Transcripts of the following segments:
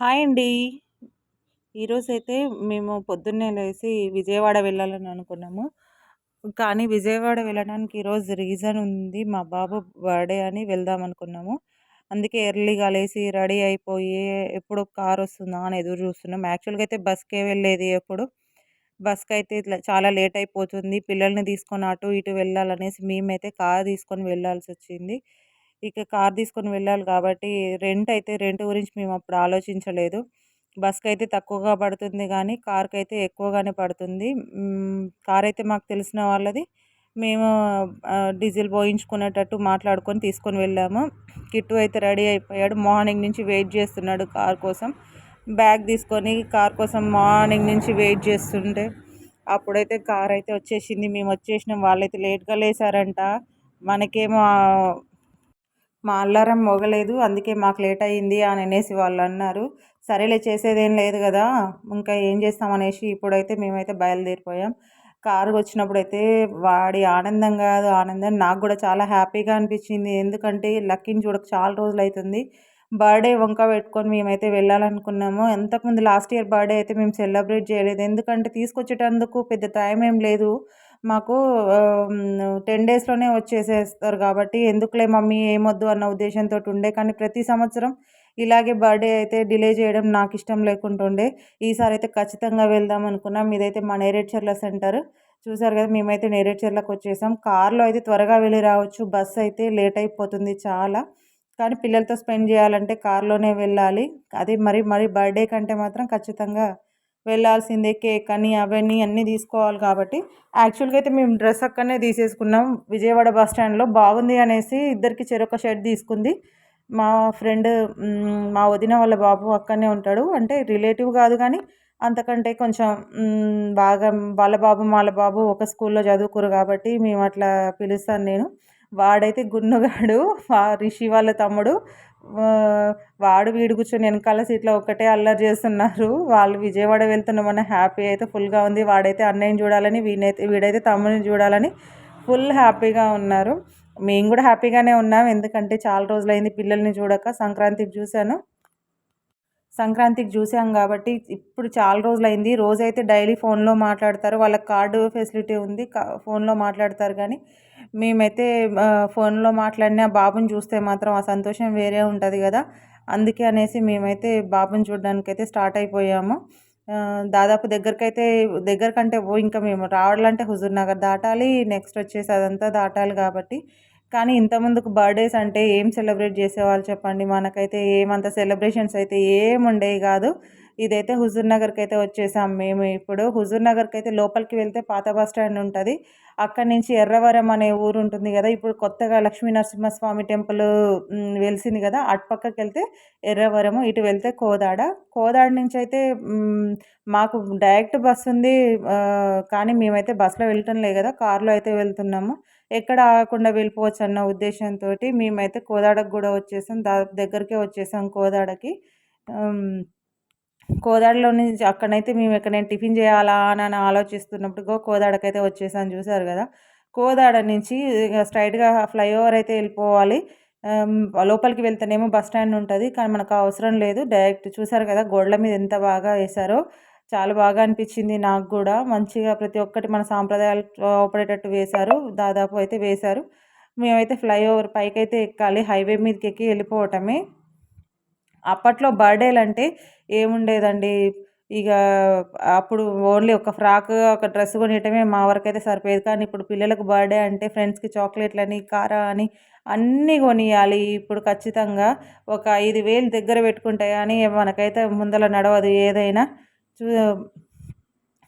Hi అండి. ఈరోజైతే మేము పొద్దున్నే లేచి విజయవాడ వెళ్ళాలని అనుకున్నాము. కానీ విజయవాడ వెళ్ళడానికి ఈరోజు రీజన్ ఉంది. మా బాబు బర్త్డే అని వెళ్దాం అనుకున్నాము. అందుకే ఎర్లీగా లేచి రెడీ అయిపోయి ఎప్పుడు కార్ వస్తుందా అని ఎదురు చూస్తున్నాం. యాక్చువల్గా అయితే బస్కే వెళ్ళేది ఎప్పుడు. బస్కి అయితే ఇట్లా చాలా లేట్ అయిపోతుంది. పిల్లల్ని తీసుకొని అటు ఇటు వెళ్ళాలనేసి మేమైతే కార్ తీసుకొని వెళ్ళాల్సి వచ్చింది ఇక కార్ తీసుకొని వెళ్ళాలి కాబట్టి రెంట్ అయితే రెంట్ గురించి మేము అప్పుడు ఆలోచించలేదు. బస్కి అయితే తక్కువగా పడుతుంది కానీ కార్కి అయితే ఎక్కువగానే పడుతుంది. కార్ అయితే మాకు తెలిసిన వాళ్ళది మేము డీజిల్ పోయించుకునేటట్టు మాట్లాడుకొని తీసుకొని వెళ్ళాము. కిట్టు అయితే రెడీ అయిపోయాడు. మార్నింగ్ నుంచి వెయిట్ చేస్తున్నాడు కార్ కోసం. బ్యాగ్ తీసుకొని కార్ కోసం మార్నింగ్ నుంచి వెయిట్ చేస్తుంటే అప్పుడైతే కార్ అయితే వచ్చేసింది. మేము వచ్చేసినాం. వాళ్ళైతే లేట్గా లేసారంట. మనకేమో మా అల్లారం మోగలేదు అందుకే మాకు లేట్ అయ్యింది అని అనేసి వాళ్ళు అన్నారు. సరేలే చేసేదేం లేదు కదా ఇంకా ఏం చేస్తాం అనేసి ఇప్పుడైతే మేమైతే బయలుదేరిపోయాం. కారు వచ్చినప్పుడు అయితే వాడి ఆనందం కాదు ఆనందం. నాకు కూడా చాలా హ్యాపీగా అనిపించింది. ఎందుకంటే లక్కీని చూడక చాలా రోజులు అవుతుంది. బర్త్డే వంక పెట్టుకొని మేమైతే వెళ్ళాలనుకున్నాము. ఎంతకుముందు లాస్ట్ ఇయర్ బర్త్డే అయితే మేము సెలబ్రేట్ చేయలేదు. ఎందుకంటే తీసుకొచ్చేటందుకు పెద్ద టైం ఏం లేదు. మాకు టెన్ డేస్లోనే వచ్చేసేస్తారు కాబట్టి ఎందుకులే మమ్మీ ఏమొద్దు అన్న ఉద్దేశంతో ఉండే. కానీ ప్రతి సంవత్సరం ఇలాగే బర్త్డే అయితే డిలే చేయడం నాకు ఇష్టం లేకుంటుండే ఈసారి అయితే ఖచ్చితంగా వెళ్దాం అనుకున్నాం. ఇదైతే మా నేరేడ్చర్ల సెంటర్. చూసారు కదా మేమైతే నేరేడ్చర్లకు వచ్చేసాం. కార్లో అయితే త్వరగా వెళ్ళి రావచ్చు. బస్ అయితే లేట్ అయిపోతుంది చాలా. కానీ పిల్లలతో స్పెండ్ చేయాలంటే కార్లోనే వెళ్ళాలి. అది మరి మరి బర్త్డే కంటే మాత్రం ఖచ్చితంగా వెళ్ళాల్సిందే కేక్ అని అవన్నీ అన్నీ తీసుకోవాలి కాబట్టి. యాక్చువల్గా అయితే మేము డ్రెస్ అక్కడనే తీసేసుకున్నాం. విజయవాడ బస్ స్టాండ్లో బాగుంది అనేసి ఇద్దరికి చెరొక షర్ట్ తీసుకుంది. మా ఫ్రెండ్ మా వదిన వాళ్ళ బాబు అక్కడనే ఉంటాడు. అంటే రిలేటివ్ కాదు కానీ అంతకంటే కొంచెం బాగా వాళ్ళ బాబు వాళ్ళ బాబు ఒక స్కూల్లో చదువుకోరు కాబట్టి మేము అట్లా పిలుస్తాను నేను. వాడైతే గున్నుగాడు రిషి వాళ్ళ తమ్ముడు. వాడు వీడు కూర్చొని వెనకాల సీట్లో ఒక్కటే అల్లరి చేస్తున్నారు. వాళ్ళు విజయవాడ వెళ్తున్నామన్న హ్యాపీ అయితే ఫుల్గా ఉంది. వాడైతే అన్నయ్యని చూడాలని వీడైతే వీడైతే తమ్ముని చూడాలని ఫుల్ హ్యాపీగా ఉన్నారు. మేము కూడా హ్యాపీగానే ఉన్నాం. ఎందుకంటే చాలా రోజులైంది పిల్లల్ని చూడక సంక్రాంతికి చూశాను. సంక్రాంతికి చూసాం కాబట్టి ఇప్పుడు చాలా రోజులైంది. రోజైతే డైలీ ఫోన్లో మాట్లాడతారు. వాళ్ళకి కార్డు ఫెసిలిటీ ఉంది. ఫోన్లో మాట్లాడతారు కానీ మేమైతే ఫోన్లో మాట్లాడిన బాబుని చూస్తే మాత్రం ఆ సంతోషం వేరే ఉంటుంది కదా. అందుకే అనేసి మేమైతే బాబుని చూడడానికి అయితే స్టార్ట్ అయిపోయాము. దాదాపు దగ్గరకైతే దగ్గరకంటే ఓ ఇంకా మేము రావాలంటే హుజూర్ నగర్ దాటాలి. నెక్స్ట్ వచ్చేసి అదంతా దాటాలి కాబట్టి కానీ ఇంత ముందుకు బర్త్డేస్ అంటే ఏం సెలబ్రేట్ చేసేవాళ్ళు చెప్పండి? మనకైతే ఏమంత సెలబ్రేషన్స్ అయితే ఏం ఉండేవి కాదు. ఇదైతే హుజూర్ నగర్కి అయితే వచ్చేసాం మేము ఇప్పుడు. హుజూర్ నగర్కి అయితే లోపలికి వెళ్తే పాత బస్ స్టాండ్ ఉంటుంది. అక్కడి నుంచి ఎర్రవరం అనే ఊరు ఉంటుంది కదా ఇప్పుడు కొత్తగా లక్ష్మీ నరసింహస్వామి టెంపుల్ వెలిసింది కదా అటుపక్కకి వెళ్తే ఎర్రవరము ఇటు వెళ్తే కోదాడ. కోదాడ నుంచి అయితే మాకు డైరెక్ట్ బస్ ఉంది కానీ మేమైతే బస్సులో వెళ్ళటం లేదు కదా కార్లో అయితే వెళ్తున్నాము. ఎక్కడ ఆగకుండా వెళ్ళిపోవచ్చు అన్న ఉద్దేశంతో మేమైతే కోదాడకు కూడా వచ్చేసాం దా దగ్గరికే వచ్చేసాం కోదాడకి. కోదాడలో నుంచి అక్కడైతే మేము ఎక్కడైనా టిఫిన్ చేయాలా అని ఆలోచిస్తున్నప్పుడు కోదాడకైతే వచ్చేసాను చూసారు కదా. కోదాడ నుంచి స్ట్రైట్గా ఫ్లైఓవర్ అయితే వెళ్ళిపోవాలి. లోపలికి వెళ్తేనేమో బస్ స్టాండ్ ఉంటుంది. కానీ మనకు అవసరం లేదు. డైరెక్ట్ చూసారు కదా గోడల మీద ఎంత బాగా వేశారో. చాలా బాగా అనిపించింది నాకు కూడా. మంచిగా ప్రతి ఒక్కటి మన సాంప్రదాయాలు ఉపడేటట్టు వేశారు. దాదాపు అయితే వేశారు. మేమైతే ఫ్లైఓవర్ పైకి అయితే ఎక్కాలి. హైవే మీదకి ఎక్కి వెళ్ళిపోవటమే. అప్పట్లో బర్త్డేలు అంటే ఏముండేదండి? ఇక అప్పుడు ఓన్లీ ఒక ఫ్రాక్ ఒక డ్రెస్ కొనియటమే మా వరకు అయితే సరిపోయేది. కానీ ఇప్పుడు పిల్లలకు బర్త్డే అంటే ఫ్రెండ్స్కి చాక్లెట్లని కారా అని అన్నీ కొనియాలి. ఇప్పుడు ఖచ్చితంగా ఒక ఐదు వేలు దగ్గర పెట్టుకుంటే కానీ మనకైతే ముందర నడవదు ఏదైనా. చూ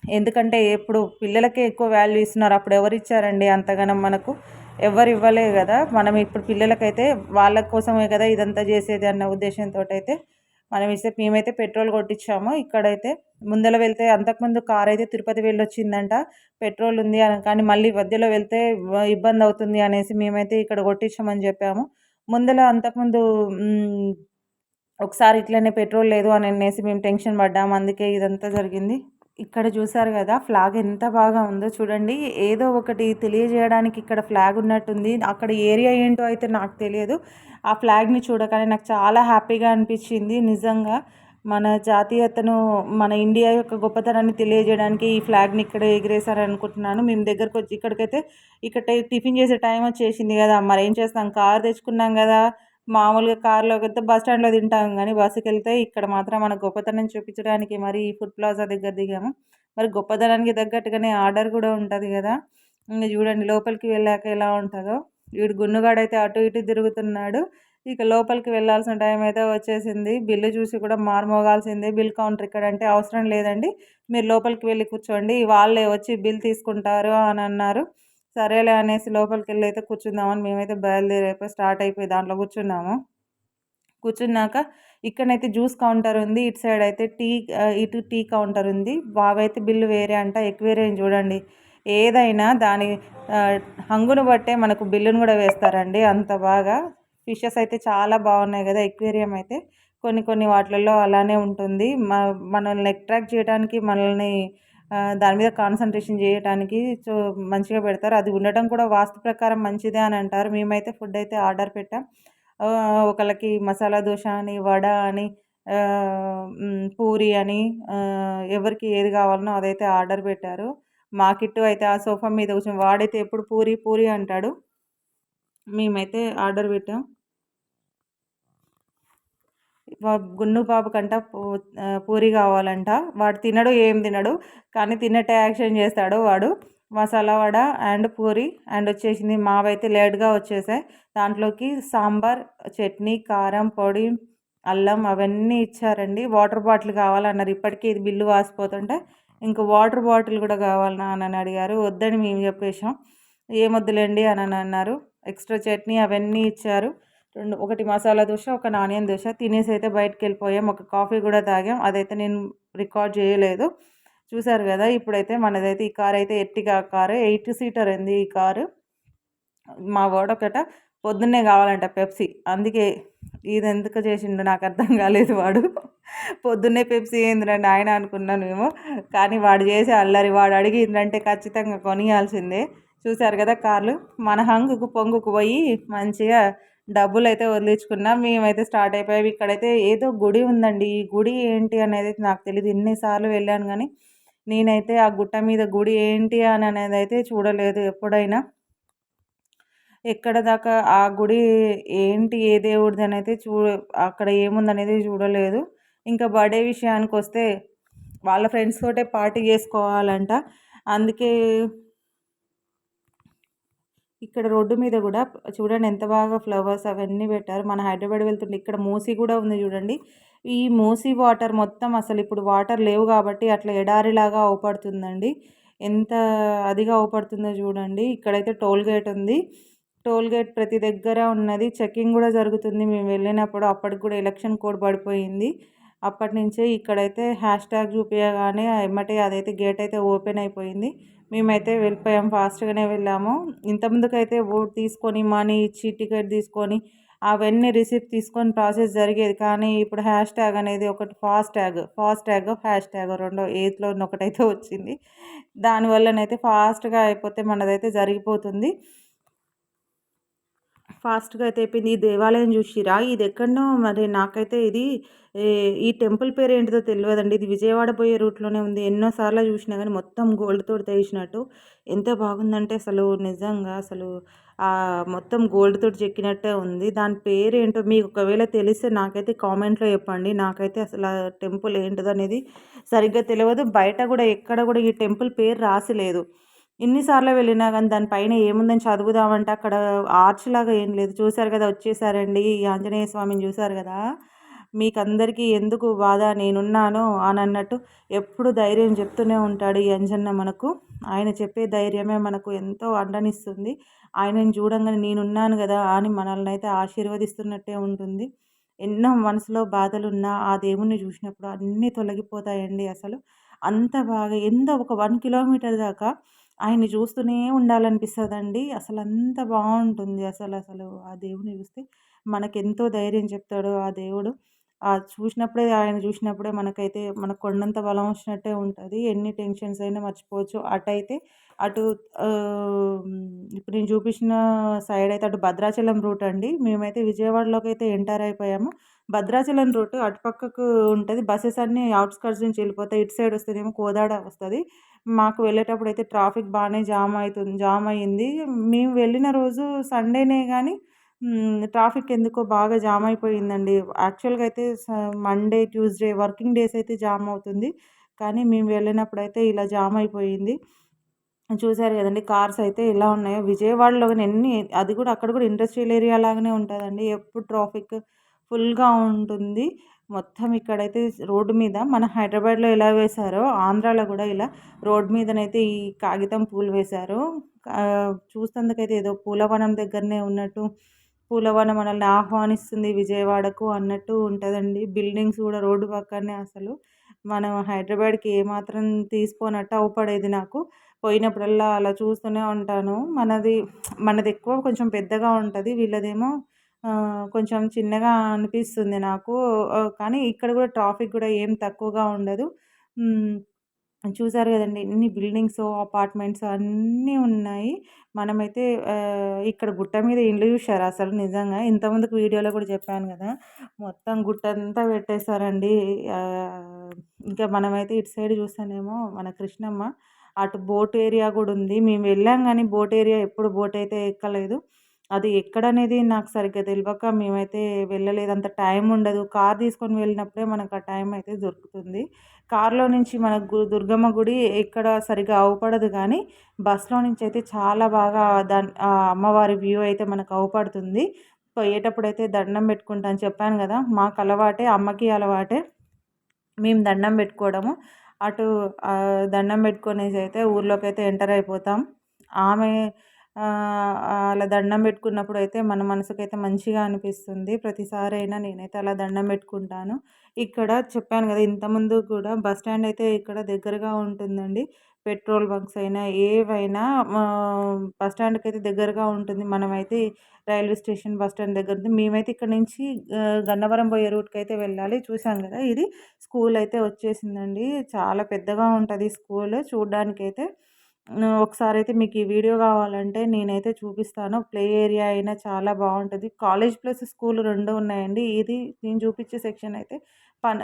ఎందుకంటే ఇప్పుడు పిల్లలకే ఎక్కువ వాల్యూ ఇస్తున్నారు. అప్పుడు ఎవరు ఇచ్చారండి అంతగానం మనకు? ఎవరు ఇవ్వలేదు కదా. మనం ఇప్పుడు పిల్లలకైతే వాళ్ళ కోసమే కదా ఇదంతా చేసేది అన్న ఉద్దేశంతో అయితే మనం ఇస్తే మేమైతే పెట్రోల్ కొట్టించాము. ఇక్కడైతే ముందర వెళ్తే అంతకుముందు కార్ అయితే తిరుపతి వెళ్ళొచ్చిందంట. పెట్రోల్ ఉంది అని కానీ మళ్ళీ మధ్యలో వెళ్తే ఇబ్బంది అవుతుంది అనేసి మేమైతే ఇక్కడ కొట్టించామని చెప్పాము. ముందర అంతకుముందు ఒకసారి ఇట్లనే పెట్రోల్ లేదు అని అనేసి మేము టెన్షన్ పడ్డాము. అందుకే ఇదంతా జరిగింది. ఇక్కడ చూసారు కదా ఫ్లాగ్ ఎంత బాగా ఉందో చూడండి. ఏదో ఒకటి తెలియజేయడానికి ఇక్కడ ఫ్లాగ్ ఉన్నట్టుంది. అక్కడ ఏరియా ఏంటో అయితే నాకు తెలియదు. ఆ ఫ్లాగ్ని చూడగానే నాకు చాలా హ్యాపీగా అనిపించింది. నిజంగా మన జాతీయతను మన ఇండియా యొక్క గొప్పతనాన్ని తెలియజేయడానికి ఈ ఫ్లాగ్ని ఇక్కడ ఎగిరేశారనుకుంటున్నాను. మేము దగ్గరకు వచ్చి ఇక్కడికైతే ఇక్కడ టిఫిన్ చేసే టైం వచ్చేసింది కదా. మరి ఏం చేస్తాం? కార్ తెచ్చుకున్నాం కదా. మామూలుగా కార్లోకి వెళ్తే బస్ స్టాండ్లో తింటాం కానీ బస్సుకి వెళ్తే ఇక్కడ మాత్రం మన గొప్పతనం చూపించడానికి మరి ఈ ఫుడ్ ప్లాజా దగ్గర దిగాము. మరి గొప్పతనానికి తగ్గట్టుగానే ఆర్డర్ కూడా ఉంటుంది కదా. ఇంకా చూడండి లోపలికి వెళ్ళాక ఎలా ఉంటుందో. వీడు గున్నుగాడైతే అటు ఇటు తిరుగుతున్నాడు. ఇక లోపలికి వెళ్ళాల్సిన టైం అయితే వచ్చేసింది. బిల్లు చూసి కూడా మారుమోగాల్సిందే బిల్ కౌంటర్ ఇక్కడ అంటే అవసరం లేదండి. మీరు లోపలికి వెళ్ళి కూర్చోండి. వాళ్ళే వచ్చి బిల్ తీసుకుంటారు అని అన్నారు. సరేలే అనేసి లోపలికి వెళ్ళి అయితే కూర్చుందామని మేమైతే బయలుదేరైపోయి స్టార్ట్ అయిపోయి దాంట్లో కూర్చున్నాము. కూర్చున్నాక ఇక్కడైతే జ్యూస్ కౌంటర్ ఉంది ఇటు సైడ్ అయితే టీ ఇటు టీ కౌంటర్ ఉంది. బాబైతే అయితే బిల్లు వేరే అంట ఎక్వేరియం చూడండి. ఏదైనా దాని హంగును బట్టే మనకు బిల్లును కూడా వేస్తారండి అంత బాగా. ఫిషెస్ అయితే చాలా బాగున్నాయి కదా ఎక్వేరియం అయితే. కొన్ని కొన్ని వాటిలలో అలానే ఉంటుంది. మనల్ని అట్రాక్ట్ చేయడానికి మనల్ని దాని మీద కాన్సన్ట్రేషన్ చేయడానికి సో మంచిగా పెడతారు. అది ఉండటం కూడా వాస్తు ప్రకారం మంచిదే అని అంటారు. మేమైతే ఫుడ్ అయితే ఆర్డర్ పెట్టాం. ఒకళ్ళకి మసాలా దోశ అని వడ అని పూరి అని ఎవరికి ఏది కావాలనో అదైతే ఆర్డర్ పెట్టారు. మా కిట్టు అయితే ఆ సోఫా మీద కూర్చొని వాడైతే ఎప్పుడు పూరి పూరి అంటాడు. మేమైతే ఆర్డర్ పెట్టాం. గున్ను బాబు కంట పూరి కావాలంట. వాడు తినడు ఏం తినడు కానీ తిన్నట్టే యాక్షన్ చేస్తాడు వాడు. మసాలా వడ అండ్ పూరి అండ్ వచ్చేసింది మావైతే లేట్గా వచ్చేసాయి. దాంట్లోకి సాంబార్ చట్నీ కారం పొడి అల్లం అవన్నీ ఇచ్చారండి. వాటర్ బాటిల్ కావాలన్నారు. ఇప్పటికీ ఇది బిల్లు వాసిపోతుంటే ఇంకా వాటర్ బాటిల్ కూడా కావాలన్నా అని అడిగారు. వద్దని మేము చెప్పేసాం ఏమొద్దులేండి అని అన్నారు. ఎక్స్ట్రా చట్నీ అవన్నీ ఇచ్చారు. రెండు ఒకటి మసాలా దోశ ఒక నానియన్ దోశ. తినేసి అయితే బయటకు వెళ్ళిపోయాం ఒక కాఫీ కూడా తాగాం. అదైతే నేను రికార్డ్ చేయలేదు. చూసారు కదా ఇప్పుడైతే మనదైతే ఈ కార్ అయితే ఎట్టిగా కారు ఎయిట్ సీటర్ ఉంది ఈ కారు? మా వాడొకట పొద్దున్నే కావాలంట పెప్సీ. అందుకే ఇది ఎందుకు చేసిండు నాకు అర్థం కాలేదు వాడు. పొద్దున్నే పెప్సీ ఏందిరండి ఆయన అనుకున్నాను మేము. కానీ వాడు చేసే అల్లరి వాడు అడిగిందంటే ఖచ్చితంగా కొనియాల్సిందే. చూసారు కదా కార్లు? మన హంగుకు పొంగుకు పోయి మంచిగా డబ్బులు అయితే వదిలించుకున్నాం మేమైతే స్టార్ట్ అయిపోయాం. ఇక్కడైతే ఏదో గుడి ఉందండి. ఈ గుడి ఏంటి అనేది నాకు తెలియదు ఎన్నిసార్లు వెళ్ళాను కానీ నేనైతే ఆ గుట్ట మీద గుడి ఏంటి అని అనేది అయితే చూడలేదు ఎప్పుడైనా. ఎక్కడ దాకా ఆ గుడి ఏంటి ఏ దేవుడిది అనేది చూ అక్కడ ఏముందనేది చూడలేదు. ఇంకా బర్త్డే విషయానికి వస్తే వాళ్ళ ఫ్రెండ్స్ తోటే పార్టీ చేసుకోవాలంట. అందుకే ఇక్కడ రోడ్డు మీద కూడా చూడండి ఎంత బాగా ఫ్లవర్స్ అవన్నీ పెట్టారు. మన హైదరాబాద్ వెళ్తుంటే ఇక్కడ మూసీ కూడా ఉంది చూడండి. ఈ మూసీ వాటర్ మొత్తం అసలు ఇప్పుడు వాటర్ లేవు కాబట్టి అట్లా ఎడారిలాగా అవుపడుతుందండి. ఎంత అదిగా అవుపడుతుందో చూడండి. ఇక్కడైతే టోల్ గేట్ ఉంది. టోల్ గేట్ ప్రతి దగ్గర ఉన్నది. చెకింగ్ కూడా జరుగుతుంది. మేము వెళ్ళినప్పుడు అప్పటికి కూడా ఎలక్షన్ కోడ్ పడిపోయింది. అప్పటి నుంచే ఇక్కడైతే హ్యాష్ ట్యాగ్ చూపించగానే ఎమ్మటే అదైతే గేట్ అయితే ఓపెన్ అయిపోయింది. మేమైతే వెళ్ళిపోయాం ఫాస్ట్గానే వెళ్ళాము. ఇంతకుముందుకైతే ఓట్ తీసుకొని మనీ ఇచ్చి టికెట్ తీసుకొని అవన్నీ రిసిప్ట్ తీసుకొని ప్రాసెస్ జరిగేది. కానీ ఇప్పుడు హ్యాష్ ట్యాగ్ అనేది ఒకటి fast tag fast tag hash tag రెండో ఎయిత్లో ఒకటైతే వచ్చింది. దానివల్లనైతే ఫాస్ట్గా అయిపోతే మనదైతే జరిగిపోతుంది. ఫాస్ట్గా అయితే అయిపోయింది. ఈ దేవాలయం చూసిరా? ఇది ఎక్కడో మరి నాకైతే ఇది ఈ టెంపుల్ పేరు ఏంటిదో తెలియదండి. ఇది విజయవాడ పోయే రూట్లోనే ఉంది. ఎన్నోసార్లు చూసినా కానీ మొత్తం గోల్డ్తో తెచ్చినట్టు ఎంత బాగుందంటే అసలు నిజంగా అసలు మొత్తం గోల్డ్తో చెక్కినట్టే ఉంది. దాని పేరు ఏంటో మీకు ఒకవేళ తెలిస్తే నాకైతే కామెంట్లో చెప్పండి. నాకైతే అసలు ఆ టెంపుల్ ఏంటిదో అనేది సరిగ్గా తెలియదు బయట కూడా ఎక్కడ కూడా ఈ టెంపుల్ పేరు రాసిలేదు ఎన్నిసార్లు వెళ్ళినా కానీ దానిపైన ఏముందని చదువుదామంటే అక్కడ ఆర్చ్ లాగా ఏం లేదు. చూశారు కదా వచ్చేసారండి ఈ ఆంజనేయ స్వామిని చూశారు కదా? మీకు అందరికీ ఎందుకు బాధ నేనున్నాను అని అన్నట్టు ఎప్పుడు ధైర్యం చెప్తూనే ఉంటాడు ఈ అంజన్న మనకు. ఆయన చెప్పే ధైర్యమే మనకు ఎంతో అండనిస్తుంది. ఆయనను చూడంగానే నేనున్నాను కదా అని మనల్ని అయితే ఆశీర్వదిస్తున్నట్టే ఉంటుంది. ఎన్నో మనసులో బాధలున్నా ఆ దేవుణ్ణి చూసినప్పుడు అన్నీ తొలగిపోతాయండి అసలు. అంత బాగా ఎంత ఒక వన్ కిలోమీటర్ దాకా ఆయన్ని చూస్తూనే ఉండాలనిపిస్తుందండి. అసలు అంత బాగుంటుంది అసలు అసలు ఆ దేవుని చూస్తే మనకెంతో ధైర్యం చెప్తాడు ఆ దేవుడు. చూసినప్పుడే ఆయన చూసినప్పుడే మనకైతే మనకు కొండంత బలం వచ్చినట్టే ఉంటుంది. ఎన్ని టెన్షన్స్ అయినా మర్చిపోవచ్చు. అటైతే అటు ఇప్పుడు నేను చూపించిన సైడ్ అయితే అటు భద్రాచలం రూట్ అండి. మేమైతే విజయవాడలోకి అయితే ఎంటర్ అయిపోయాము. భద్రాచలం రూటు అటుపక్కకు ఉంటుంది. బస్సెస్ అన్నీ అవుట్స్కట్స్ నుంచి వెళ్ళిపోతాయి. ఇటు సైడ్ వస్తేనేమో కోదాడ వస్తుంది. మాకు వెళ్ళేటప్పుడు అయితే ట్రాఫిక్ బాగానే జామ్ అవుతుంది జామ్ అయ్యింది. మేము వెళ్ళిన రోజు సండేనే కానీ ట్రాఫిక్ ఎందుకో బాగా జామ్ అయిపోయిందండి. యాక్చువల్గా అయితే మండే ట్యూస్డే వర్కింగ్ డేస్ అయితే జామ్ అవుతుంది. కానీ మేము వెళ్ళినప్పుడు అయితే ఇలా జామ్ అయిపోయింది. చూసారు కదండి కార్స్ అయితే ఎలా ఉన్నాయో. విజయవాడలో ఎన్ని అది కూడా అక్కడ కూడా ఇండస్ట్రియల్ ఏరియా లాగానే ఉంటుందండి. ఎప్పుడు ట్రాఫిక్ ఫుల్గా ఉంటుంది. మొత్తం ఇక్కడైతే రోడ్డు మీద మన హైదరాబాద్లో ఎలా వేశారో ఆంధ్రాలో కూడా ఇలా రోడ్డు మీదనైతే ఈ కాగితం పూలు వేశారు. చూస్తేందుకైతే ఏదో పూలవనం దగ్గరనే ఉన్నట్టు పూలవనం మనల్ని ఆహ్వానిస్తుంది విజయవాడకు అన్నట్టు ఉంటుందండి. బిల్డింగ్స్ కూడా రోడ్డు పక్కనే అసలు. మనం హైదరాబాద్కి ఏమాత్రం తీసుకోనట్టు అవుపడేది నాకు. పోయినప్పుడల్లా అలా చూస్తూనే ఉంటాను. మనది మనది ఎక్కువ కొంచెం పెద్దగా ఉంటుంది. వీళ్ళదేమో కొంచెం చిన్నగా అనిపిస్తుంది నాకు. కానీ ఇక్కడ కూడా ట్రాఫిక్ కూడా ఏం తక్కువగా ఉండదు. చూసారు కదండి ఇన్ని బిల్డింగ్స్ అపార్ట్మెంట్స్ అన్నీ ఉన్నాయి. మనమైతే ఇక్కడ గుట్ట మీద ఇండ్లు చూశారు అసలు నిజంగా. ఇంతమందికి వీడియోలో కూడా చెప్పాను కదా మొత్తం గుట్ట అంతా పెట్టేశారండి ఇంకా మనమైతే ఇటు సైడ్ చూస్తానేమో మన కృష్ణమ్మ అటు బోట్ ఏరియా కూడా ఉంది. మేము వెళ్ళాం కానీ బోట్ ఏరియా ఎప్పుడు బోట్ అయితే ఎక్కలేదు. అది ఎక్కడనేది నాకు సరిగ్గా తెలియక మేమైతే వెళ్ళలేదు అంత టైం ఉండదు కార్ తీసుకొని వెళ్ళినప్పుడే మనకు ఆ టైం అయితే దొరుకుతుంది. కార్లో నుంచి మనకు దుర్గమ్మ గుడి ఎక్కడ సరిగ్గా అవపడదు కానీ బస్లో నుంచి అయితే చాలా బాగా దాని అమ్మవారి వ్యూ అయితే మనకు అవపడుతుంది. పోయేటప్పుడు అయితే దండం పెట్టుకుంటాను చెప్పాను కదా మాకు అలవాటే అమ్మకి అలవాటే. మేము దండం పెట్టుకోవడము. అటు దండం పెట్టుకునేసి అయితే ఊర్లోకి అయితే ఎంటర్ అయిపోతాం. ఆమె అలా దండం పెట్టుకున్నప్పుడు అయితే మన మనసుకైతే మంచిగా అనిపిస్తుంది. ప్రతిసారి అయినా నేనైతే అలా దండం పెట్టుకుంటాను. ఇక్కడ చెప్పాను కదా ఇంతకుముందు కూడా బస్ స్టాండ్ అయితే ఇక్కడ దగ్గరగా ఉంటుందండి. పెట్రోల్ బంక్స్ అయినా ఏవైనా బస్ స్టాండ్కి అయితే దగ్గరగా ఉంటుంది. మనమైతే రైల్వే స్టేషన్ బస్ స్టాండ్ దగ్గర ఉంది. మేమైతే ఇక్కడ నుంచి గన్నవరం పోయే రూట్కి అయితే వెళ్ళాలి. చూసాం కదా ఇది స్కూల్ అయితే వచ్చేసిందండి. చాలా పెద్దగా ఉంటుంది స్కూల్. చూడడానికైతే ఒకసారి అయితే మీకు ఈ వీడియో కావాలంటే నేనైతే చూపిస్తాను. ప్లే ఏరియా అయినా చాలా బాగుంటుంది. కాలేజ్ ప్లస్ స్కూల్ రెండు ఉన్నాయండి. ఇది నేను చూపించే సెక్షన్ అయితే పన్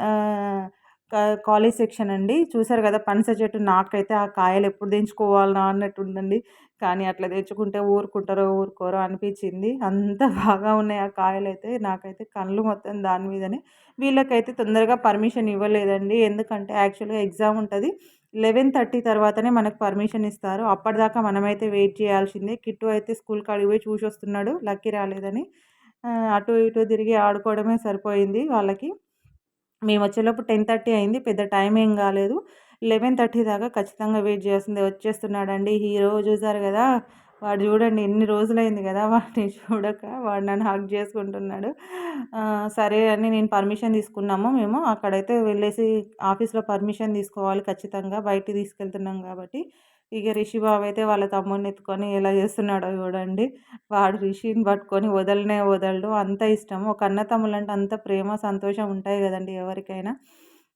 కాలేజ్ సెక్షన్ అండి. చూసారు కదా పనస చెట్టు నాకైతే ఆ కాయలు ఎప్పుడు తెంచుకోవాలనా అన్నట్టు ఉందండి కానీ అట్లా తెచ్చుకుంటే ఊరుకుంటారో ఊరుకోరో అనిపించింది. అంత బాగా ఉన్నాయి ఆ కాయలు అయితే నాకైతే కళ్ళు మొత్తం దాని మీదనే. వీళ్ళకైతే తొందరగా పర్మిషన్ ఇవ్వలేదండి. ఎందుకంటే యాక్చువల్గా ఎగ్జామ్ ఉంటుంది. లెవెన్ థర్టీ తర్వాతనే మనకు పర్మిషన్ ఇస్తారు. అప్పటిదాకా మనమైతే వెయిట్ చేయాల్సిందే. కిట్టు అయితే స్కూల్ కాడికి పోయి చూసి వస్తున్నాడు. లక్కీ రాలేదని. అటు ఇటు తిరిగి ఆడుకోవడమే సరిపోయింది వాళ్ళకి. మేము వచ్చేలోపు టెన్ థర్టీ అయింది. పెద్ద టైం ఏం కాలేదు. లెవెన్ థర్టీ దాకా ఖచ్చితంగా వెయిట్ చేస్తుంది వచ్చేస్తున్నాడండి. హీరో చూసారు కదా. వాడు చూడండి ఎన్ని రోజులైంది కదా వాడిని చూడక వాడు నన్ను హక్ చేసుకుంటున్నాడు. సరే అని నేను పర్మిషన్ తీసుకున్నాము మేము. అక్కడైతే వెళ్ళేసి ఆఫీస్లో పర్మిషన్ తీసుకోవాలి ఖచ్చితంగా బయటికి తీసుకెళ్తున్నాం కాబట్టి. ఇక రిషి బాబు అయితే వాళ్ళ తమ్ముడిని ఎత్తుకొని ఎలా చేస్తున్నాడో చూడండి. వాడు రిషిని పట్టుకొని వదలనే వదలడు. అంత ఇష్టం ఒక అన్న తమ్ముళ్ళంటే అంత ప్రేమ సంతోషం ఉంటాయి కదండి ఎవరికైనా.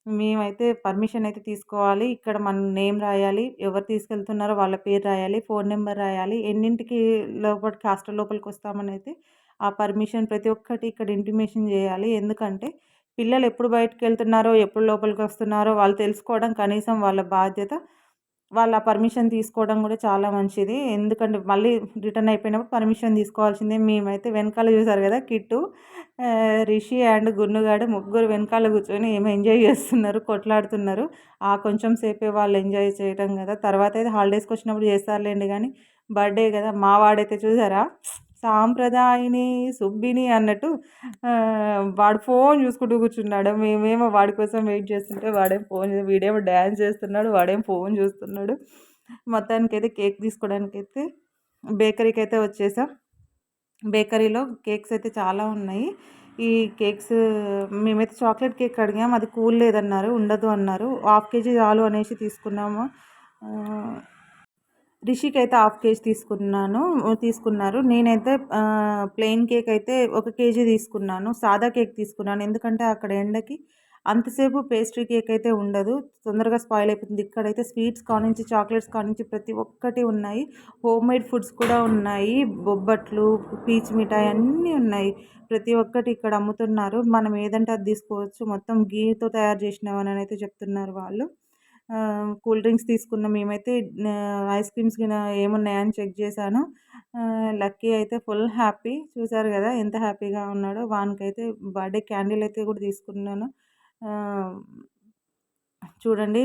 మేమైతే పర్మిషన్ అయితే తీసుకోవాలి. ఇక్కడ మన నేమ్ రాయాలి. ఎవరు తీసుకెళ్తున్నారో వాళ్ళ పేరు రాయాలి. ఫోన్ నెంబర్ రాయాలి. ఎన్నింటికి లోపలికి హాస్టల్ లోపలికి వస్తామని అయితే ఆ పర్మిషన్ ప్రతి ఒక్కటి ఇక్కడ ఇంటిమేషన్ చేయాలి. ఎందుకంటే పిల్లలు ఎప్పుడు బయటకు వెళ్తున్నారో ఎప్పుడు లోపలికి వస్తున్నారో వాళ్ళు తెలుసుకోవడం కనీసం వాళ్ళ బాధ్యత. వాళ్ళ పర్మిషన్ తీసుకోవడం కూడా చాలా మంచిది. ఎందుకంటే మళ్ళీ రిటర్న్ అయిపోయినప్పుడు పర్మిషన్ తీసుకోవాల్సిందే. మేమైతే వెనకాల చూసారు కదా కిట్టు. రిషి అండ్ గున్నుగాడు ముగ్గురు వెనకాల కూర్చొని ఏమో ఎంజాయ్ చేస్తున్నారు కొట్లాడుతున్నారు. ఆ కొంచెం సేపే వాళ్ళు ఎంజాయ్ చేయడం కదా. తర్వాత అయితే హాలిడేస్కి వచ్చినప్పుడు చేస్తారులేండి కానీ బర్త్డే కదా. మా వాడైతే చూసారా? సాంప్రదాయని సుబ్బిని అన్నట్టు వాడు ఫోన్ చూసుకుంటూ కూర్చున్నాడు. మేమేమో వాడి కోసం వెయిట్ చేస్తుంటే వాడేం ఫోన్ వీడేమో డ్యాన్స్ చేస్తున్నాడు వాడేం ఫోన్ చూస్తున్నాడు. మొత్తానికైతే కేక్ తీసుకోవడానికి అయితే బేకరీకి అయితే వచ్చేసాం. బేకరీలో కేక్స్ అయితే చాలా ఉన్నాయి. ఈ కేక్స్ మేమైతే చాక్లెట్ కేక్ అడిగాం. అది కూల్ లేదన్నారు ఉండదు అన్నారు. హాఫ్ కేజీ చాలు అనేసి తీసుకున్నాము. రిషికి అయితే హాఫ్ కేజీ తీసుకున్నాను తీసుకున్నారు. నేనైతే ప్లెయిన్ కేక్ అయితే ఒక కేజీ తీసుకున్నాను సాదా కేక్ తీసుకున్నాను. ఎందుకంటే అక్కడ ఎండకి అంతసేపు పేస్ట్రీ కేక్ అయితే ఉండదు. తొందరగా స్పాయిల్ అయిపోతుంది. ఇక్కడైతే స్వీట్స్ కానించి చాక్లెట్స్ కానించి ప్రతి ఒక్కటి ఉన్నాయి. హోమ్ మేడ్ ఫుడ్స్ కూడా ఉన్నాయి. బొబ్బట్లు పీచ్ మిఠాయి అన్నీ ఉన్నాయి. ప్రతి ఒక్కటి ఇక్కడ అమ్ముతున్నారు. మనం ఏదంటే అది తీసుకోవచ్చు. మొత్తం గీతో తయారు చేసినవని అయితే చెప్తున్నారు వాళ్ళు. కూల్ డ్రింక్స్ తీసుకున్న మేమైతే ఐస్ క్రీమ్స్ గిన ఏమున్నాయని చెక్ చేశాను. లక్కీ అయితే ఫుల్ హ్యాపీ. చూసారు కదా ఎంత హ్యాపీగా ఉన్నాడో. వానికైతే బర్త్డే క్యాండిల్ అయితే కూడా తీసుకున్నాను. చూడండి.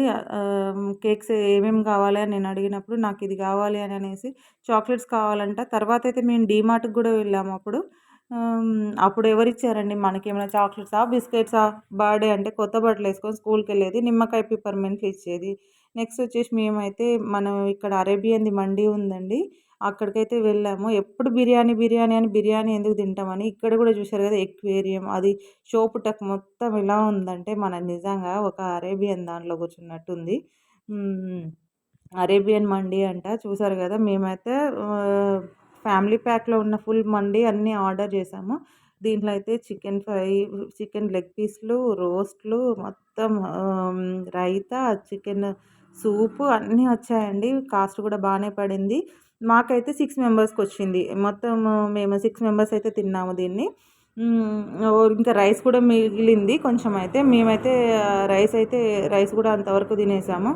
కేక్స్ ఏమేమి కావాలి అని నేను అడిగినప్పుడు నాకు ఇది కావాలి అని అనేసి చాక్లెట్స్ కావాలంట. తర్వాత అయితే మేము డీమార్ట్కి కూడా వెళ్ళాము అప్పుడు. అప్పుడు ఎవరు ఇచ్చారండి మనకి ఏమైనా చాక్లెట్సా బిస్కెట్సా? బర్త్డే అంటే కొత్త బట్టలు వేసుకొని స్కూల్కి వెళ్ళేది నిమ్మకాయ పిప్పర్మెంట్లు ఇచ్చేది. నెక్స్ట్ వచ్చేసి మేమైతే మనం ఇక్కడ అరేబియన్ది మండి ఉందండి. అక్కడికైతే వెళ్ళాము. ఎప్పుడు బిర్యానీ బిర్యానీ అని బిర్యానీ ఎందుకు తింటామని ఇక్కడ కూడా చూశారు కదా ఎక్వేరియం. అది షోపు టక్ మొత్తం ఎలా ఉందంటే మన నిజంగా ఒక అరేబియన్ దాంట్లో కూర్చున్నట్టుంది. అరేబియన్ మండి అంట చూసారు కదా మేమైతే ఫ్యామిలీ ప్యాక్లో ఉన్న ఫుల్ మండి అన్నీ ఆర్డర్ చేసాము. దీంట్లో అయితే చికెన్ ఫ్రై చికెన్ లెగ్ పీస్లు రోస్ట్లు మొత్తం రైతా చికెన్ సూపు అన్నీ వచ్చాయండి. కాస్ట్ కూడా బాగానే పడింది. మాకైతే సిక్స్ మెంబర్స్కి వచ్చింది. మొత్తం మేము సిక్స్ మెంబర్స్ అయితే తిన్నాము దీన్ని. ఇంకా రైస్ కూడా మిగిలింది కొంచెం అయితే. మేమైతే రైస్ అయితే రైస్ కూడా అంతవరకు తినేసాము.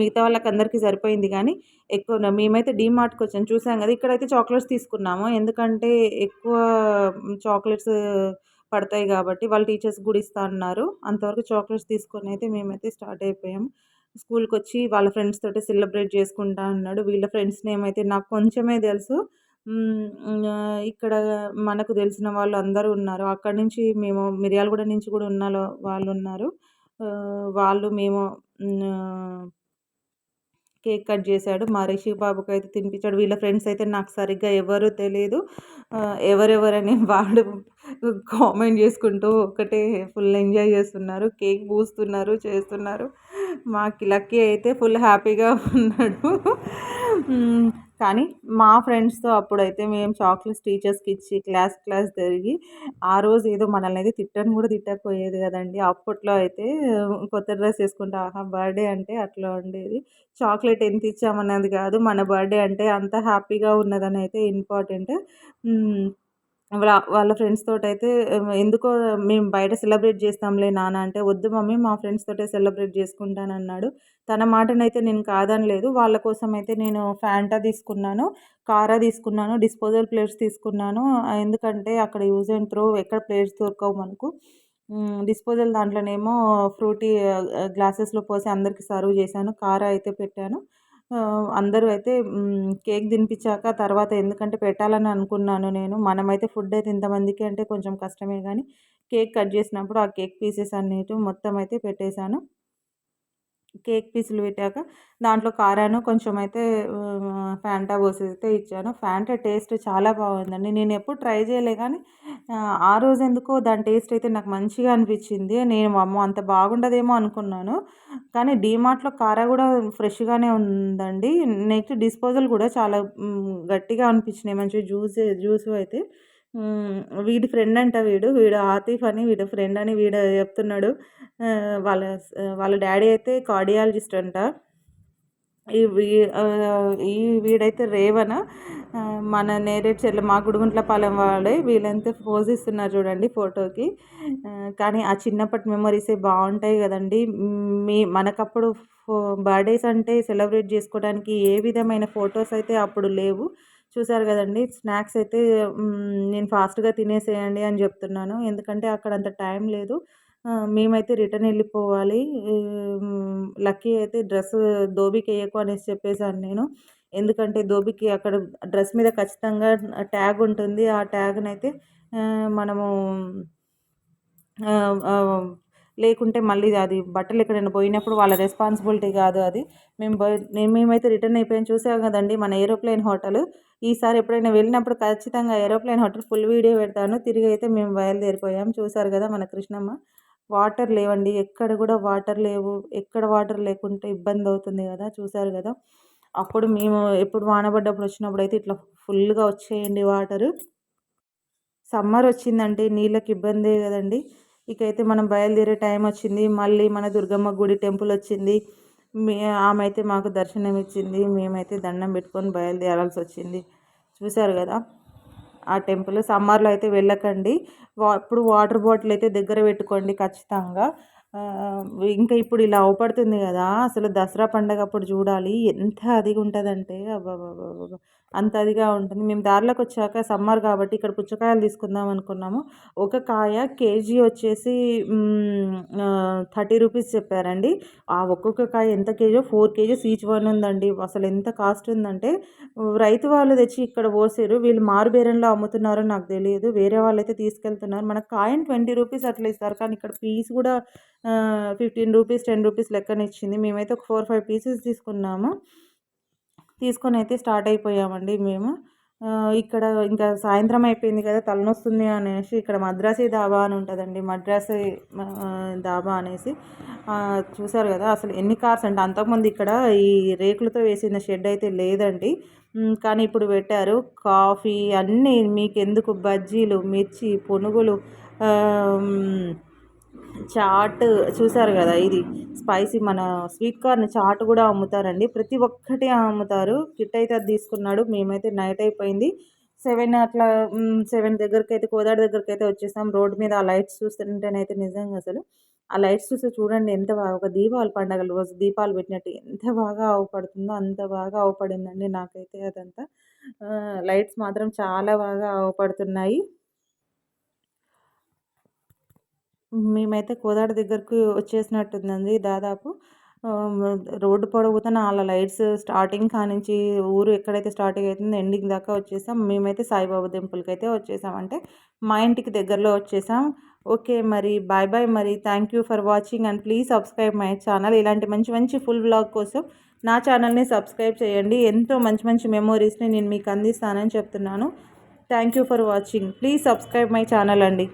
మిగతా వాళ్ళకి అందరికీ సరిపోయింది కానీ ఎక్కువ మేమైతే డీమార్ట్కి వచ్చాము చూసాం కదా ఇక్కడైతే చాక్లెట్స్ తీసుకున్నాము. ఎందుకంటే ఎక్కువ చాక్లెట్స్ పడతాయి కాబట్టి వాళ్ళ టీచర్స్ కూడా ఇస్తా అన్నారు. అంతవరకు చాక్లెట్స్ తీసుకొని అయితే మేమైతే స్టార్ట్ అయిపోయాం. స్కూల్కి వచ్చి వాళ్ళ ఫ్రెండ్స్ తోటి సెలబ్రేట్ చేసుకుంటా అన్నాడు. వీళ్ళ ఫ్రెండ్స్ నేమ్ అయితే నాకు కొంచెమే తెలుసు. ఇక్కడ మనకు తెలిసిన వాళ్ళు అందరూ ఉన్నారు. అక్కడి నుంచి మేము మిర్యాలగూడ నుంచి కూడా ఉన్న వాళ్ళు ఉన్నారు. వాళ్ళు మేము కేక్ కట్ చేశాడు. మా రిషి బాబుకి అయితే తినిపించాడు. వీళ్ళ ఫ్రెండ్స్ అయితే నాకు సరిగ్గా ఎవరు తెలియదు ఎవరెవరని వాడు కామెంట్ చేసుకుంటూ ఒకటే ఫుల్ ఎంజాయ్ చేస్తున్నారు. కేక్ పూస్తున్నారు చేస్తున్నారు. మా లక్కీ అయితే ఫుల్ హ్యాపీగా ఉన్నాడు. కానీ మా ఫ్రెండ్స్తో అప్పుడైతే మేము చాక్లెట్స్ టీచర్స్కి ఇచ్చి క్లాస్ క్లాస్ తిరిగి ఆ రోజు ఏదో మనల్ని అయితే తిట్టని కూడా తిట్టకపోయేది కదండి. అప్పట్లో అయితే కొత్త డ్రెస్ వేసుకుంటే ఆహా బర్త్డే అంటే అట్లా ఉండేది. చాక్లెట్ ఎంత ఇచ్చామన్నది కాదు. మన బర్త్డే అంటే అంత హ్యాపీగా ఉన్నదని అయితే ఇంపార్టెంట్. వాళ్ళ వాళ్ళ ఫ్రెండ్స్ తోటి అయితే ఎందుకో మేము బయట సెలబ్రేట్ చేస్తాంలే నాన్న అంటే వద్దు మమ్మీ మా ఫ్రెండ్స్ తోటే సెలబ్రేట్ చేసుకుంటాను అన్నాడు తన మాటనైతే నేను కాదనలేదు వాళ్ళ కోసం అయితే నేను ఫ్యాంటా తీసుకున్నాను కారా తీసుకున్నాను డిస్పోజల్ ప్లేట్స్ తీసుకున్నాను. ఎందుకంటే అక్కడ యూజ్ అండ్ త్రో ఎక్కడ ప్లేట్స్ దొరకవు మనకు. డిస్పోజల్ దాంట్లోనేమో ఫ్రూటీ గ్లాసెస్లో పోసి అందరికీ సర్వ్ చేశాను కారా అయితే పెట్టాను. అందరూ అయితే కేక్ తినిపించాక తర్వాత ఎందుకంటే పెట్టాలని అనుకున్నాను నేను. మనమైతే ఫుడ్ అయితే ఇంతమందికి అంటే కొంచెం కష్టమే కానీ కేక్ కట్ చేసినప్పుడు ఆ కేక్ పీసెస్ అన్నిటి మొత్తం అయితే పెట్టేశాను. కేక్ పీసులు పెట్టాక దాంట్లో కారాను కొంచెం అయితే ఫ్యాంటా పోసి అయితే ఇచ్చాను. ఫ్యాంటా టేస్ట్ చాలా బాగుందండి. నేను ఎప్పుడు ట్రై చేయలే కానీ ఆ రోజు ఎందుకో దాని టేస్ట్ అయితే నాకు మంచిగా అనిపించింది. నేను అమ్మో అంత బాగుండదేమో అనుకున్నాను. కానీ డీమార్ట్లో కారా కూడా ఫ్రెష్గానే ఉందండి. నెక్స్ట్ డిస్పోజల్ కూడా చాలా గట్టిగా అనిపించినాయి. మంచిగా జ్యూస్ జ్యూస్ అయితే. వీడి ఫ్రెండ్ అంట వీడు. వీడు ఆతిఫ్ అని వీడు ఫ్రెండ్ అని వీడు చెప్తున్నాడు. వాళ్ళ వాళ్ళ డాడీ అయితే కార్డియాలజిస్ట్ అంట. ఈ ఈ వీడైతే రేవన. మన నేరేడు చెల్ల మా పాలెం వాడే వీళ్ళంతా పోజ్ ఇస్తున్నారు చూడండి ఫోటోకి. కానీ ఆ చిన్నప్పటి మెమరీసే బాగుంటాయి కదండి. మీ మనకప్పుడు బర్త్డేస్ అంటే సెలబ్రేట్ చేసుకోవడానికి ఏ విధమైన ఫొటోస్ అయితే అప్పుడు లేవు. చూసారు కదండి స్నాక్స్ అయితే నేను ఫాస్ట్గా తినేసేయండి అని చెప్తున్నాను. ఎందుకంటే అక్కడ అంత టైం లేదు. మేమైతే రిటర్న్ వెళ్ళిపోవాలి. లక్కీ అయితే డ్రెస్ దోబికి వేయకు అనేసి చెప్పేసాను నేను. ఎందుకంటే దోబికి అక్కడ డ్రెస్ మీద ఖచ్చితంగా ట్యాగ్ ఉంటుంది. ఆ ట్యాగ్ని అయితే మనము లేకుంటే మళ్ళీ అది బట్టలు ఎక్కడైనా పోయినప్పుడు వాళ్ళ రెస్పాన్సిబిలిటీ కాదు అది. మేము నేను మేమైతే రిటర్న్ అయిపోయాం. చూసాం కదండి మన ఏరోప్లేన్ హోటల్. ఈసారి ఎప్పుడైనా వెళ్ళినప్పుడు ఖచ్చితంగా ఏరోప్లేన్ హోటల్ ఫుల్ వీడియో పెడతాను. తిరిగి అయితే మేము బయలుదేరిపోయాం. చూసారు కదా మన కృష్ణమ్మ. వాటర్ లేవండి. ఎక్కడ కూడా వాటర్ లేవు. ఎక్కడ వాటర్ లేకుంటే ఇబ్బంది అవుతుంది కదా చూసారు కదా. అప్పుడు మేము ఎప్పుడు వానబడ్డప్పుడు వచ్చినప్పుడు అయితే ఇట్లా ఫుల్గా వచ్చేయండి వాటరు. సమ్మర్ వచ్చిందంటే నీళ్ళకి ఇబ్బందే కదండి. ఇకైతే మనం బయలుదేరే టైం వచ్చింది. మళ్ళీ మన దుర్గమ్మ గుడి టెంపుల్ వచ్చింది. మే ఆమె అయితే మాకు దర్శనం ఇచ్చింది మేమైతే దండం పెట్టుకొని బయలుదేరాల్సి వచ్చింది చూసారు కదా. ఆ టెంపుల్. సమ్మర్లో అయితే వెళ్ళకండి. వా ఇప్పుడు వాటర్ బాటిల్ అయితే దగ్గర పెట్టుకోండి ఖచ్చితంగా. ఇంకా ఇప్పుడు ఇలా అవుపడుతుంది కదా అసలు దసరా పండగ అప్పుడు చూడాలి. ఎంత అదిగా ఉంటుందంటే అబ్బాబాబా అంత అదిగా ఉంటుంది. మేము దారిలోకి వచ్చాక సమ్మర్ కాబట్టి ఇక్కడ పుచ్చకాయలు తీసుకుందాం అనుకున్నాము. ఒక కాయ కేజీ వచ్చేసి థర్టీ రూపీస్ చెప్పారండి. ఆ ఒక్కొక్క కాయ ఎంత KG? Four KGs each one ఉందండి. అసలు ఎంత కాస్ట్ ఉందంటే రైతు వాళ్ళు తెచ్చి ఇక్కడ పోసారు. వీళ్ళు మారుబేరంలో అమ్ముతున్నారో నాకు తెలియదు. వేరే వాళ్ళు అయితే తీసుకెళ్తున్నారు. మనకు కాయని ట్వంటీ రూపీస్ అట్లా ఇస్తారు. కానీ ఇక్కడ పీస్ కూడా ఫిఫ్టీన్ రూపీస్ టెన్ రూపీస్ లెక్కన ఇచ్చింది మేమైతే ఒక ఫోర్ ఫైవ్ పీసెస్ తీసుకున్నాము. తీసుకొని అయితే స్టార్ట్ అయిపోయామండి మేము. ఇక్కడ ఇంకా సాయంత్రం అయిపోయింది కదా తలనొస్తుంది అనేసి ఇక్కడ మద్రాసీ దాబా అని ఉంటుందండి. మద్రాసీ దాబా అనేసి. చూసారు కదా అసలు ఎన్ని కార్స్ అంటే అంతకుముందు ఇక్కడ ఈ రేకులతో వేసిన షెడ్ అయితే లేదండి. కానీ ఇప్పుడు పెట్టారు. కాఫీ అన్నీ మీకు ఎందుకు బజ్జీలు మిర్చి పునుగులు చాట్ చూసారు కదా ఇది. స్పైసీ మన స్వీట్ కార్న్ చాట్ కూడా అమ్ముతారండి. ప్రతి ఒక్కటి అమ్ముతారు. కిట్ అయితే అది తీసుకున్నాడు. మేమైతే నైట్ అయిపోయింది. సెవెన్ అట్లా సెవెన్ దగ్గరికి అయితే కోదాడి దగ్గరికి అయితే వచ్చేసాం. రోడ్డు మీద ఆ లైట్స్ చూస్తుంటేనైతే నిజంగా అసలు. ఆ లైట్స్ చూస్తే చూడండి ఎంత బాగా ఒక దీపావళి పండగ రోజు దీపాలు పెట్టినట్టు ఎంత బాగా అవపడుతుందో అంత బాగా అవపడిందండి నాకైతే అదంతా. లైట్స్ మాత్రం చాలా బాగా అవపడుతున్నాయి మేమైతే కోదాడ దగ్గరకు వచ్చేసినట్టుందండి దాదాపు. రోడ్డు పొడవుతన వాళ్ళ లైట్స్ స్టార్టింగ్ కానించి ఊరు ఎక్కడైతే స్టార్టింగ్ అవుతుందో ఎండింగ్ దాకా వచ్చేసాం. మేమైతే సాయిబాబా టెంపుల్కి అయితే వచ్చేసాం. అంటే మా ఇంటికి దగ్గరలో వచ్చేసాం. ఓకే మరి బాయ్ బాయ్ మరి. Thank you for watching and please subscribe my channel. ఇలాంటి మంచి మంచి ఫుల్ బ్లాగ్ కోసం నా ఛానల్ని సబ్స్క్రైబ్ చేయండి. ఎంతో మంచి మంచి మెమోరీస్ని నేను మీకు అందిస్తానని చెప్తున్నాను. Thank you for watching. Please subscribe my channel అండి.